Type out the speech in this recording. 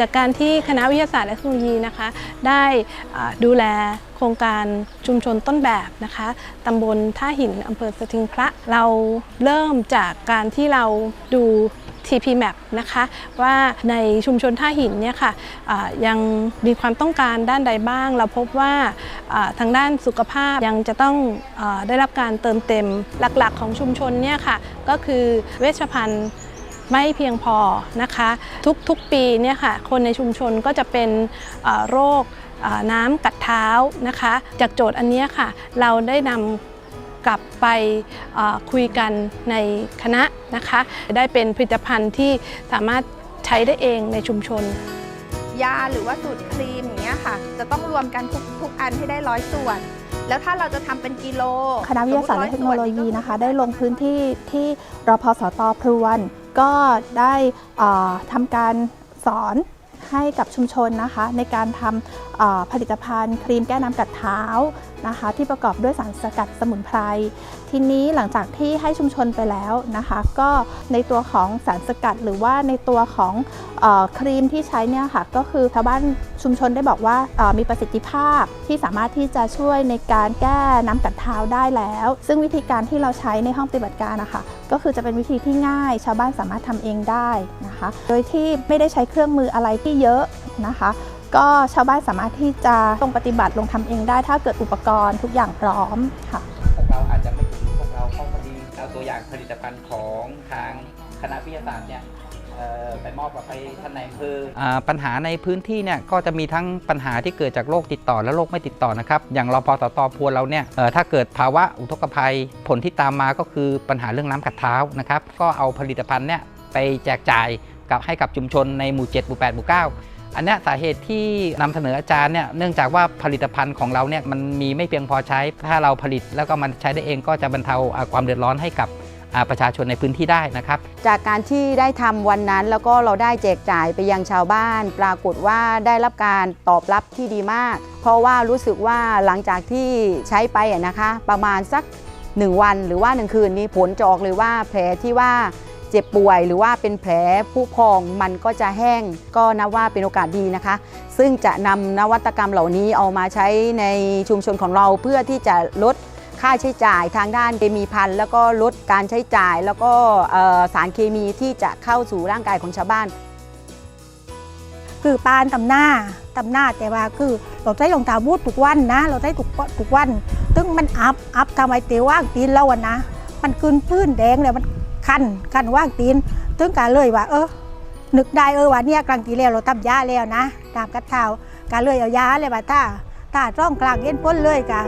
จากการที่คณะวิทยาศาสตร์และเทคโนโลยีนะคะ ได้ดูแลโครงการชุมชนต้นแบบนะคะตำบลท่าหินอำเภอสถิงพระ เราเริ่มจากการที่เราดู TP Map นะคะว่าในชุมชนท่าหินเนี่ยค่ะอ่ายังมีความต้องการด้านใดบ้าง เราพบว่าทางด้านสุขภาพยังจะต้องอได้รับการเติมเต็มหลักๆของชุมชนเนี่ยค่ะก็คือเวชภัณฑ์ ไม่เพียงพอนะคะ ทุกๆปีเนี่ยค่ะคนในชุมชนก็จะเป็นเอ่อโรคเอ่อน้ำกัดเท้านะคะ จากโจทย์อันเนี้ยค่ะ เราได้นำกลับไปเอ่อคุยกันในคณะนะคะ ได้เป็นผลิตภัณฑ์ที่สามารถใช้ได้เองในชุมชน ยาหรือว่าสูตรครีมอย่างเงี้ยค่ะ จะต้องรวมกันทุกทุกอันให้ได้ร้อยส่วน แล้วถ้าเราจะทำเป็นกิโล คณะวิทยาศาสตร์และเทคโนโลยีนะคะ ได้ลงพื้นที่ที่รพสตพรวน ก็ได้ทำการสอนให้กับชุมชนนะคะ ในการทำผลิตภัณฑ์ ครีมแก้น้ำกัดเท้านะคะ ที่ประกอบด้วยสารสกัดสมุนไพรทีนี้หลังจากที่ให้ชุมชนไปแล้วนะคะ ก็ในตัวของสารสกัดหรือว่าในตัวของอครีมที่ใช้เนี่ยค่ะก็คือชาวบ้าน ชุมชนได้บอกว่ามีประสิทธิภาพที่สามารถที่จะช่วยในการแก้น้ำกัดเท้าได้แล้ว ซึ่งวิธีการที่เราใช้ในห้องปฏิบัติการนะคะก็คือจะเป็นวิธีที่ง่าย ชาวบ้านสามารถทำเองได้นะคะ โดยที่ไม่ได้ใช้เครื่องมืออะไรที่เยอะนะคะ ก็ชาวบ้านสามารถที่จะลงปฏิบัติลงทำเองได้ ถ้าเกิดอุปกรณ์ทุกอย่างพร้อมค่ะพวกเราอาจจะไม่ถึงพวกเราเข้าพอดีเอาตัวอย่างผลิตภัณฑ์ของทางคณะวิทยาศาสตร์เนี่ย ไปมอบกับไปท่านนายอำเภอปัญหาในพื้นที่เนี่ยก็จะมีทั้งปัญหาที่เกิดจากโรคติดต่อและโรคไม่ติดต่อนะครับ อย่างรพสตพวเราเนี่ยถ้าเกิดภาวะอุทกภัยผลที่ตามมาก็คือปัญหาเรื่องน้ำกัดเท้านะครับ ก็เอาผลิตภัณฑ์เนี่ยไปแจกจ่ายกับให้กับชุมชนในหมู่7หมู่8หมู่9อันนี้สาเหตุที่นำเสนออาจารย์เนี่ยเนื่องจากว่าผลิตภัณฑ์ของเราเนี่ยมันมีไม่เพียงพอใช้ ถ้าเราผลิตแล้วก็มันใช้ได้เองก็จะบรรเทาความเดือดร้อนให้กับ ประชาชนในพื้นที่ได้นะครับ จากการที่ได้ทำวันนั้นแล้วก็เราได้แจกจ่ายไปยังชาวบ้าน ปรากฏว่าได้รับการตอบรับที่ดีมาก เพราะว่ารู้สึกว่าหลังจากที่ใช้ไปนะคะ ประมาณสัก 1 วันหรือว่า 1 คืนนี้ผลจะออกเลยว่าแผลที่ว่าเจ็บป่วยหรือว่าเป็นแผลผู้พองมันก็จะแห้งก็นับว่าเป็นโอกาสดีนะคะ ซึ่งจะนำนวัตกรรมเหล่านี้เอามาใช้ในชุมชนของเราเพื่อที่จะลด ค่าใช้จ่ายทางด้านเคมีพันธุ์แล้วก็ลดการใช้จ่าย แล้วก็สารเคมีที่จะเข้าสู่ร่างกายของชาวบ้าน คือปานตำหน้าตำหน้าแต่ว่าคือเราใช้รองเท้าบูททุกวันนะ เราใช้ทุกทุกวันซึ่งมันอัพอัพทำไมเตะว่างตีนเราอะนะ มันขึ้นพื้นแดงเลยมันคันคันว่างตีนถึงการเลยว่าเออนึกได้เออว่าเนี่ยกลางตีแล้วเราทำยาแล้วนะ ตามกัดเท้าการเลยเอายาเลยว่าถ้าถ้าร่องกลางเย็นพ้นเลยกะ